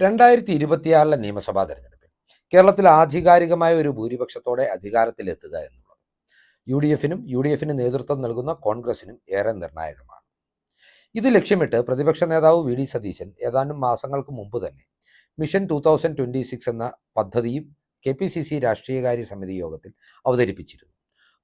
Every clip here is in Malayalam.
രണ്ടായിരത്തി ഇരുപത്തിയാറിലെ നിയമസഭാ തെരഞ്ഞെടുപ്പിൽ കേരളത്തിൽ ആധികാരികമായ ഒരു ഭൂരിപക്ഷത്തോടെ അധികാരത്തിലെത്തുക എന്നുള്ളത് യു ഡി എഫിനും യു ഡി എഫിന് നേതൃത്വം നൽകുന്ന കോൺഗ്രസിനും ഏറെ നിർണായകമാണ്. ഇത് ലക്ഷ്യമിട്ട് പ്രതിപക്ഷ നേതാവ് വി ഡി സതീശൻ ഏതാനും മാസങ്ങൾക്ക് മുമ്പ് തന്നെ mission two thousand twenty six എന്ന പദ്ധതിയും കെ പി സി സി രാഷ്ട്രീയകാര്യ സമിതി യോഗത്തിൽ അവതരിപ്പിച്ചിരുന്നു.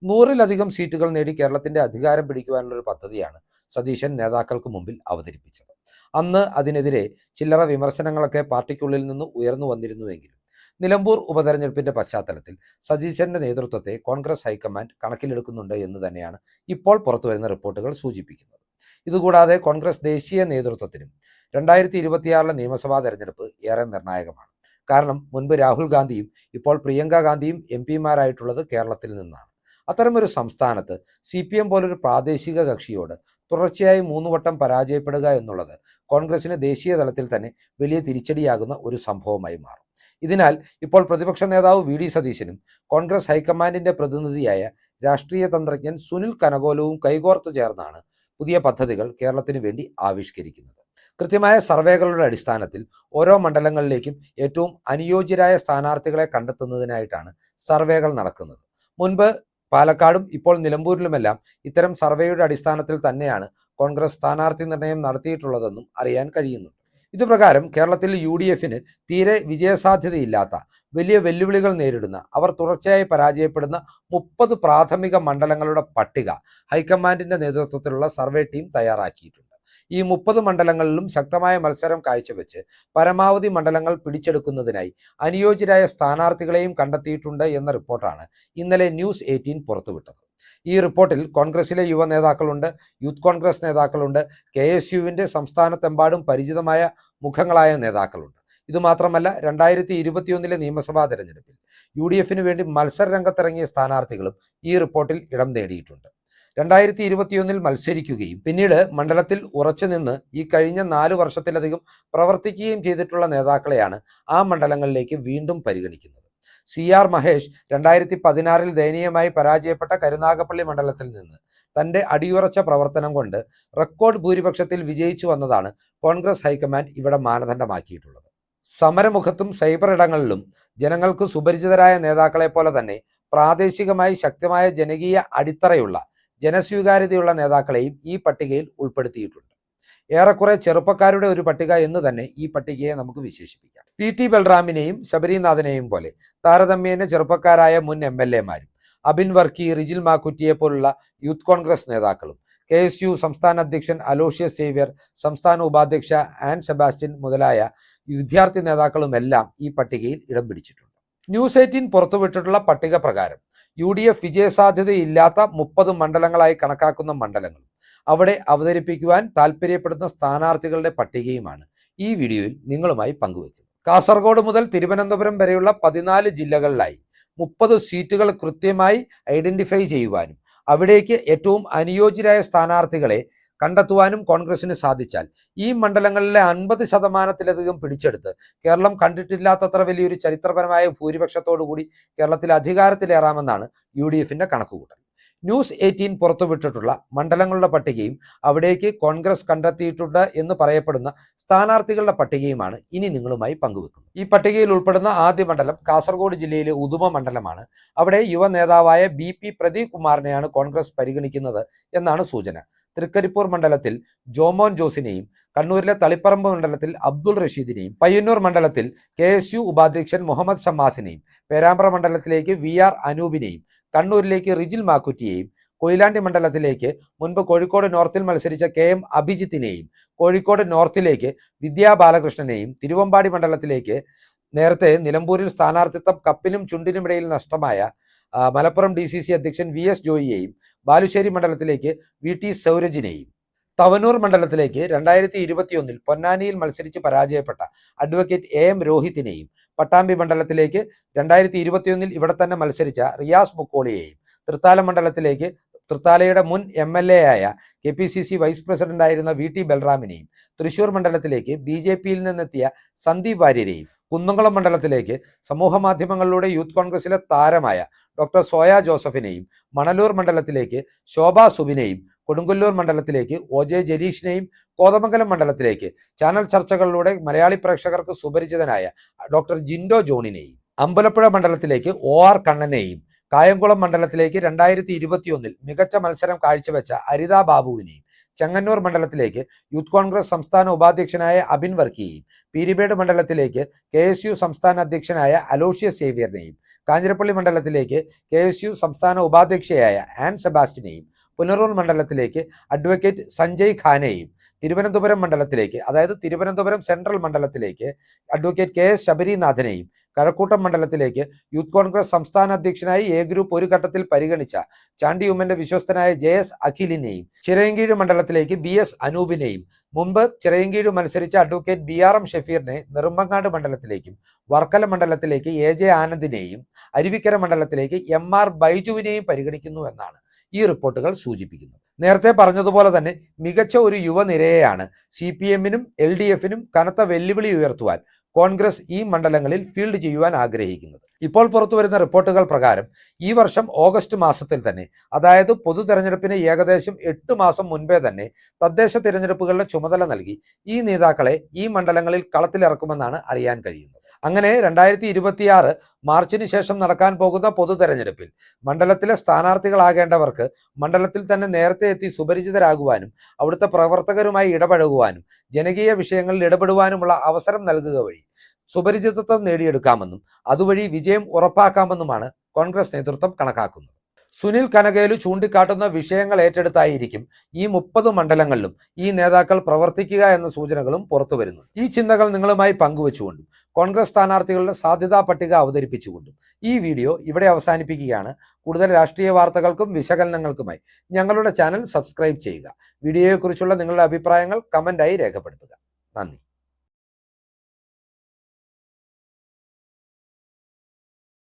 നൂറിലധികം സീറ്റുകൾ നേടി കേരളത്തിന്റെ അധികാരം പിടിക്കുവാനുള്ള ഒരു പദ്ധതിയാണ് സതീശൻ നേതാക്കൾക്ക് മുമ്പിൽ അവതരിപ്പിച്ചത്. അന്ന് അതിനെതിരെ ചില്ലറ വിമർശനങ്ങളൊക്കെ പാർട്ടിക്കുള്ളിൽ നിന്ന് ഉയർന്നു വന്നിരുന്നുവെങ്കിലും നിലമ്പൂർ ഉപതെരഞ്ഞെടുപ്പിന്റെ പശ്ചാത്തലത്തിൽ സതീശന്റെ നേതൃത്വത്തെ കോൺഗ്രസ് ഹൈക്കമാൻഡ് കണക്കിലെടുക്കുന്നുണ്ട് എന്ന് തന്നെയാണ് ഇപ്പോൾ പുറത്തുവരുന്ന റിപ്പോർട്ടുകൾ സൂചിപ്പിക്കുന്നത്. ഇതുകൂടാതെ കോൺഗ്രസ് ദേശീയ നേതൃത്വത്തിനും രണ്ടായിരത്തി ഇരുപത്തിയാറിലെ നിയമസഭാ തെരഞ്ഞെടുപ്പ് ഏറെ നിർണായകമാണ്. കാരണം മുൻപ് രാഹുൽ ഗാന്ധിയും ഇപ്പോൾ പ്രിയങ്ക ഗാന്ധിയും എം പിമാരായിട്ടുള്ളത് കേരളത്തിൽ നിന്നാണ്. അത്തരമൊരു സംസ്ഥാനത്ത് സി പി എം പോലൊരു പ്രാദേശിക കക്ഷിയോട് തുടർച്ചയായി മൂന്ന് വട്ടം പരാജയപ്പെടുക എന്നുള്ളത് കോൺഗ്രസിന് ദേശീയ തലത്തിൽ തന്നെ വലിയ തിരിച്ചടിയാകുന്ന ഒരു സംഭവമായി മാറും. ഇതിനാൽ ഇപ്പോൾ പ്രതിപക്ഷ നേതാവ് വി ഡി സതീശനും കോൺഗ്രസ് ഹൈക്കമാൻഡിന്റെ പ്രതിനിധിയായ രാഷ്ട്രീയ തന്ത്രജ്ഞൻ സുനിൽ കനകോലവും കൈകോർത്തു ചേർന്നാണ് പുതിയ പദ്ധതികൾ കേരളത്തിന് വേണ്ടി ആവിഷ്കരിക്കുന്നത്. കൃത്യമായ സർവേകളുടെ അടിസ്ഥാനത്തിൽ ഓരോ മണ്ഡലങ്ങളിലേക്കും ഏറ്റവും അനുയോജ്യരായ സ്ഥാനാർത്ഥികളെ കണ്ടെത്തുന്നതിനായിട്ടാണ് സർവേകൾ നടക്കുന്നത്. മുൻപ് പാലക്കാടും ഇപ്പോൾ നിലമ്പൂരിലുമെല്ലാം ഇത്തരം സർവേയുടെ അടിസ്ഥാനത്തിൽ തന്നെയാണ് കോൺഗ്രസ് സ്ഥാനാർത്ഥി നിർണയം നടത്തിയിട്ടുള്ളതെന്നും അറിയാൻ കഴിയുന്നുണ്ട് ഇതുപ്രകാരം കേരളത്തിൽ യു ഡി എഫിന് തീരെ വിജയസാധ്യതയില്ലാത്ത വലിയ വെല്ലുവിളികൾ നേരിടുന്ന അവർ തുടർച്ചയായി പരാജയപ്പെടുന്ന മുപ്പത് പ്രാഥമിക മണ്ഡലങ്ങളുടെ പട്ടിക ഹൈക്കമാൻഡിന്റെ നേതൃത്വത്തിലുള്ള സർവേ ടീം തയ്യാറാക്കിയിട്ടുണ്ട്. ഈ മുപ്പത് മണ്ഡലങ്ങളിലും ശക്തമായ മത്സരം കാഴ്ചവെച്ച് പരമാവധി മണ്ഡലങ്ങൾ പിടിച്ചെടുക്കുന്നതിനായി അനുയോജ്യരായ സ്ഥാനാർത്ഥികളെയും കണ്ടെത്തിയിട്ടുണ്ട് എന്ന റിപ്പോർട്ടാണ് ഇന്നലെ ന്യൂസ് എയ്റ്റീൻ പുറത്തുവിട്ടത്. ഈ റിപ്പോർട്ടിൽ കോൺഗ്രസിലെ യുവ നേതാക്കളുണ്ട് യൂത്ത് കോൺഗ്രസ് നേതാക്കളുണ്ട് കെ എസ് യുവിന്റെ സംസ്ഥാനത്തെമ്പാടും പരിചിതമായ മുഖങ്ങളായ നേതാക്കളുണ്ട്. ഇതുമാത്രമല്ല രണ്ടായിരത്തി ഇരുപത്തിയൊന്നിലെ നിയമസഭാ തെരഞ്ഞെടുപ്പിൽ യു ഡി എഫിന് വേണ്ടി സ്ഥാനാർത്ഥികളും ഈ റിപ്പോർട്ടിൽ ഇടം നേടിയിട്ടുണ്ട്. രണ്ടായിരത്തി ഇരുപത്തിയൊന്നിൽ മത്സരിക്കുകയും പിന്നീട് മണ്ഡലത്തിൽ ഉറച്ചു നിന്ന് ഈ കഴിഞ്ഞ നാല് വർഷത്തിലധികം പ്രവർത്തിക്കുകയും ചെയ്തിട്ടുള്ള നേതാക്കളെയാണ് ആ മണ്ഡലങ്ങളിലേക്ക് വീണ്ടും പരിഗണിക്കുന്നത്. സി ആർ മഹേഷ് രണ്ടായിരത്തി പതിനാറിൽ ദയനീയമായി പരാജയപ്പെട്ട കരുനാഗപ്പള്ളി മണ്ഡലത്തിൽ നിന്ന് തന്റെ അടിയുറച്ച പ്രവർത്തനം കൊണ്ട് റെക്കോർഡ് ഭൂരിപക്ഷത്തിൽ വിജയിച്ചു വന്നതാണ് കോൺഗ്രസ് ഹൈക്കമാൻഡ് ഇവിടെ മാനദണ്ഡമാക്കിയിട്ടുള്ളത്. സമരമുഖത്തും സൈബർ ഇടങ്ങളിലും ജനങ്ങൾക്ക് സുപരിചിതരായ നേതാക്കളെ പോലെ തന്നെ പ്രാദേശികമായി ശക്തമായ ജനകീയ അടിത്തറയുള്ള ജനസ്വീകാര്യതയുള്ള നേതാക്കളെയും ഈ പട്ടികയിൽ ഉൾപ്പെടുത്തിയിട്ടുണ്ട്. ഏറെക്കുറെ ചെറുപ്പക്കാരുടെ ഒരു പട്ടിക എന്ന് തന്നെ ഈ പട്ടികയെ നമുക്ക് വിശേഷിപ്പിക്കാം. പി ടി ബൽറാമിനെയും ശബരിനാഥനെയും പോലെ താരതമ്യേന ചെറുപ്പക്കാരായ മുൻ എം എൽ എമാരും അബിൻ വർക്കി റിജിൽ മാക്കുറ്റിയെ പോലുള്ള യൂത്ത് കോൺഗ്രസ് നേതാക്കളും കെ എസ് യു സംസ്ഥാന അധ്യക്ഷൻ അലോഷ്യസ് സേവ്യർ സംസ്ഥാന ഉപാധ്യക്ഷ ആൻ സെബാസ്റ്റ്യൻ മുതലായ വിദ്യാർത്ഥി നേതാക്കളുമെല്ലാം ഈ പട്ടികയിൽ ഇടം പിടിച്ചിട്ടുണ്ട്. ന്യൂസ് എയ്റ്റീൻ പുറത്തുവിട്ടിട്ടുള്ള പട്ടിക പ്രകാരം യു ഡി എഫ് വിജയസാധ്യതയില്ലാത്ത മുപ്പത് മണ്ഡലങ്ങളായി കണക്കാക്കുന്ന മണ്ഡലങ്ങൾ. അവിടെ അവതരിപ്പിക്കുവാൻ താല്പര്യപ്പെടുന്ന സ്ഥാനാർത്ഥികളുടെ പട്ടികയുമാണ് ഈ വീഡിയോയിൽ നിങ്ങളുമായി പങ്കുവയ്ക്കുന്നത്. കാസർഗോഡ് മുതൽ തിരുവനന്തപുരം വരെയുള്ള പതിനാല് ജില്ലകളിലായി മുപ്പത് സീറ്റുകൾ കൃത്യമായി ഐഡന്റിഫൈ ചെയ്യുവാനും അവിടേക്ക് ഏറ്റവും അനുയോജ്യരായ സ്ഥാനാർത്ഥികളെ കണ്ടെത്തുവാനും കോൺഗ്രസിന് സാധിച്ചാൽ. ഈ മണ്ഡലങ്ങളിലെ അൻപത് ശതമാനത്തിലധികം പിടിച്ചെടുത്ത് കേരളം കണ്ടിട്ടില്ലാത്തത്ര വലിയൊരു ചരിത്രപരമായ ഭൂരിപക്ഷത്തോടുകൂടി കേരളത്തിൽ അധികാരത്തിലേറാമെന്നാണ് യു ഡി എഫിന്റെ കണക്കുകൂട്ടൽ. ന്യൂസ് എയ്റ്റീൻ പുറത്തുവിട്ടിട്ടുള്ള മണ്ഡലങ്ങളുടെ പട്ടികയും അവിടേക്ക് കോൺഗ്രസ് കണ്ടെത്തിയിട്ടുണ്ട് എന്ന് പറയപ്പെടുന്ന സ്ഥാനാർത്ഥികളുടെ പട്ടികയുമാണ് ഇനി നിങ്ങളുമായി പങ്കുവെക്കുന്നത്. ഈ പട്ടികയിൽ ഉൾപ്പെടുന്ന ആദ്യ മണ്ഡലം കാസർഗോഡ് ജില്ലയിലെ ഉദുമ മണ്ഡലമാണ്. അവിടെ യുവ നേതാവായ ബി പി പ്രദീപ് കുമാറിനെയാണ് കോൺഗ്രസ് പരിഗണിക്കുന്നത് എന്നാണ് സൂചന. തൃക്കരിപ്പൂർ മണ്ഡലത്തിൽ ജോമോൻ ജോസിനെയും കണ്ണൂരിലെ തളിപ്പറമ്പ് മണ്ഡലത്തിൽ അബ്ദുൾ റഷീദിനെയും പയ്യന്നൂർ മണ്ഡലത്തിൽ കെ എസ് യു ഉപാധ്യക്ഷൻ മുഹമ്മദ് ഷമ്മാസിനെയും പേരാമ്പ്ര മണ്ഡലത്തിലേക്ക് വി ആർ അനൂപിനെയും കണ്ണൂരിലേക്ക് റിജിൽ മാക്കുറ്റിയെയും കൊയിലാണ്ടി മണ്ഡലത്തിലേക്ക് മുൻപ് കോഴിക്കോട് നോർത്തിൽ മത്സരിച്ച കെ എം അഭിജിത്തിനെയും കോഴിക്കോട് നോർത്തിലേക്ക് വിദ്യാ ബാലകൃഷ്ണനെയും തിരുവമ്പാടി മണ്ഡലത്തിലേക്ക് നേരത്തെ നിലമ്പൂരിൽ സ്ഥാനാർത്ഥിത്വം കപ്പിനും ചുണ്ടിനുമിടയിൽ നഷ്ടമായ മലപ്പുറം ഡി സി സി അധ്യക്ഷൻ വി എസ് ജോയിയെയും ബാലുശ്ശേരി മണ്ഡലത്തിലേക്ക് വി ടി സൗരജിനെയും തവനൂർ മണ്ഡലത്തിലേക്ക് രണ്ടായിരത്തി ഇരുപത്തിയൊന്നിൽ പൊന്നാനിയിൽ മത്സരിച്ച് പരാജയപ്പെട്ട അഡ്വക്കേറ്റ് എ എം രോഹിത്തിനെയും പട്ടാമ്പി മണ്ഡലത്തിലേക്ക് രണ്ടായിരത്തി ഇരുപത്തിയൊന്നിൽ ഇവിടെ തന്നെ മത്സരിച്ച റിയാസ് മുക്കോളിയെയും തൃത്താല മണ്ഡലത്തിലേക്ക് തൃത്താലയുടെ മുൻ എം എൽ എ ആയ K P C C vice പ്രസിഡന്റായിരുന്ന വി ടി ബൽറാമിനെയും തൃശൂർ മണ്ഡലത്തിലേക്ക് ബി ജെ പിയിൽ നിന്നെത്തിയ സന്ദീപ് വാര്യരെയും കുന്നംകുളം മണ്ഡലത്തിലേക്ക് സമൂഹ മാധ്യമങ്ങളിലൂടെ യൂത്ത് കോൺഗ്രസിലെ താരമായ ഡോക്ടർ സോയ ജോസഫിനെയും മണലൂർ മണ്ഡലത്തിലേക്ക് ശോഭ സുബിനെയും കൊടുങ്ങല്ലൂർ മണ്ഡലത്തിലേക്ക് ഒ ജെ ജലീഷിനെയും കോതമംഗലം മണ്ഡലത്തിലേക്ക് ചാനൽ ചർച്ചകളിലൂടെ മലയാളി പ്രേക്ഷകർക്ക് സുപരിചിതനായ ഡോക്ടർ ജിൻഡോ ജോണിനെയും അമ്പലപ്പുഴ മണ്ഡലത്തിലേക്ക് ഒ ആർ കണ്ണനെയും കായംകുളം മണ്ഡലത്തിലേക്ക് രണ്ടായിരത്തി ഇരുപത്തിയൊന്നിൽ മികച്ച മത്സരം കാഴ്ചവെച്ച അരിതാ ബാബുവിനെയും ചെങ്ങന്നൂർ മണ്ഡലത്തിലേക്ക് യൂത്ത് കോൺഗ്രസ് സംസ്ഥാന ഉപാധ്യക്ഷനായ അബിൻ വർക്കിയെയും പീരിമേട് മണ്ഡലത്തിലേക്ക് കെ എസ് യു സംസ്ഥാന അധ്യക്ഷനായ അലോഷ്യസ് സേവ്യറിനെയും കാഞ്ഞിരപ്പള്ളി മണ്ഡലത്തിലേക്ക് കെ എസ് യു സംസ്ഥാന ഉപാധ്യക്ഷയായ ആൻ സെബാസ്റ്റിനെയും പുനറൂർ മണ്ഡലത്തിലേക്ക് അഡ്വക്കേറ്റ് സഞ്ജയ് ഖാനെയും തിരുവനന്തപുരം മണ്ഡലത്തിലേക്ക് അതായത് തിരുവനന്തപുരം സെൻട്രൽ മണ്ഡലത്തിലേക്ക് അഡ്വക്കേറ്റ് കെ എസ് ശബരിനാഥനെയും കഴക്കൂട്ടം മണ്ഡലത്തിലേക്ക് യൂത്ത് കോൺഗ്രസ് സംസ്ഥാന അധ്യക്ഷനായി എ ഗ്രൂപ്പ് ഒരു ഘട്ടത്തിൽ പരിഗണിച്ച ചാണ്ടി ഉമ്മന്റെ വിശ്വസ്തനായ ജെ എസ് അഖിലിനെയും ചിറയൻകീഴ് മണ്ഡലത്തിലേക്ക് ബി എസ് അനൂപിനെയും മുമ്പ് ചിറയൻകീഴ് മത്സരിച്ച അഡ്വക്കേറ്റ് ബി ആർ എം ഷെഫീറിനെ നെറുമ്പങ്ങാട് മണ്ഡലത്തിലേക്കും വർക്കല മണ്ഡലത്തിലേക്ക് എ ജെ ആനന്ദിനെയും അരുവിക്കര മണ്ഡലത്തിലേക്ക് എം ആർ ബൈജുവിനെയും പരിഗണിക്കുന്നു എന്നാണ് ഈ റിപ്പോർട്ടുകൾ സൂചിപ്പിക്കുന്നത്. നേരത്തെ പറഞ്ഞതുപോലെ തന്നെ മികച്ച ഒരു യുവനിരയെയാണ് സി പി എമ്മിനും എൽ ഡി എഫിനും കനത്ത വെല്ലുവിളി ഉയർത്തുവാൻ കോൺഗ്രസ് ഈ മണ്ഡലങ്ങളിൽ ഫീൽഡ് ചെയ്യുവാൻ ആഗ്രഹിക്കുന്നത്. ഇപ്പോൾ പുറത്തുവരുന്ന റിപ്പോർട്ടുകൾ പ്രകാരം ഈ വർഷം ഓഗസ്റ്റ് മാസത്തിൽ തന്നെ അതായത് പൊതു തെരഞ്ഞെടുപ്പിന് ഏകദേശം എട്ട് മാസം മുൻപേ തന്നെ തദ്ദേശ തിരഞ്ഞെടുപ്പുകളുടെ ചുമതല നൽകി ഈ നേതാക്കളെ ഈ മണ്ഡലങ്ങളിൽ കളത്തിലിറക്കുമെന്നാണ് അറിയാൻ കഴിയുന്നത്. അങ്ങനെ രണ്ടായിരത്തി ഇരുപത്തിയാറ് മാർച്ചിന് ശേഷം നടക്കാൻ പോകുന്ന പൊതു തെരഞ്ഞെടുപ്പിൽ മണ്ഡലത്തിലെ സ്ഥാനാർത്ഥികളാകേണ്ടവർക്ക് മണ്ഡലത്തിൽ തന്നെ നേരത്തെ എത്തി സുപരിചിതരാകുവാനും അവിടുത്തെ പ്രവർത്തകരുമായി ഇടപഴകുവാനും ജനകീയ വിഷയങ്ങളിൽ ഇടപെടുവാനുമുള്ള അവസരം നൽകുക വഴി സുപരിചിതത്വം നേടിയെടുക്കാമെന്നും അതുവഴി വിജയം ഉറപ്പാക്കാമെന്നുമാണ് കോൺഗ്രസ് നേതൃത്വം കണക്കാക്കുന്നത്. സുനിൽ കനകേലു ചൂണ്ടിക്കാട്ടുന്ന വിഷയങ്ങൾ ഏറ്റെടുത്തായിരിക്കും ഈ മുപ്പത് മണ്ഡലങ്ങളിലും ഈ നേതാക്കൾ പ്രവർത്തിക്കുക എന്ന സൂചനകളും പുറത്തുവരുന്നു. ഈ ചിന്തകൾ നിങ്ങളുമായി പങ്കുവച്ചുകൊണ്ടും കോൺഗ്രസ് സ്ഥാനാർത്ഥികളുടെ സാധ്യതാ പട്ടിക അവതരിപ്പിച്ചുകൊണ്ടും ഈ വീഡിയോ ഇവിടെ അവസാനിപ്പിക്കുകയാണ്. കൂടുതൽ രാഷ്ട്രീയ വാർത്തകൾക്കും വിശകലനങ്ങൾക്കുമായി ഞങ്ങളുടെ ചാനൽ സബ്സ്ക്രൈബ് ചെയ്യുക. വീഡിയോയെക്കുറിച്ചുള്ള നിങ്ങളുടെ അഭിപ്രായങ്ങൾ കമന്റായി രേഖപ്പെടുത്തുക. നന്ദി.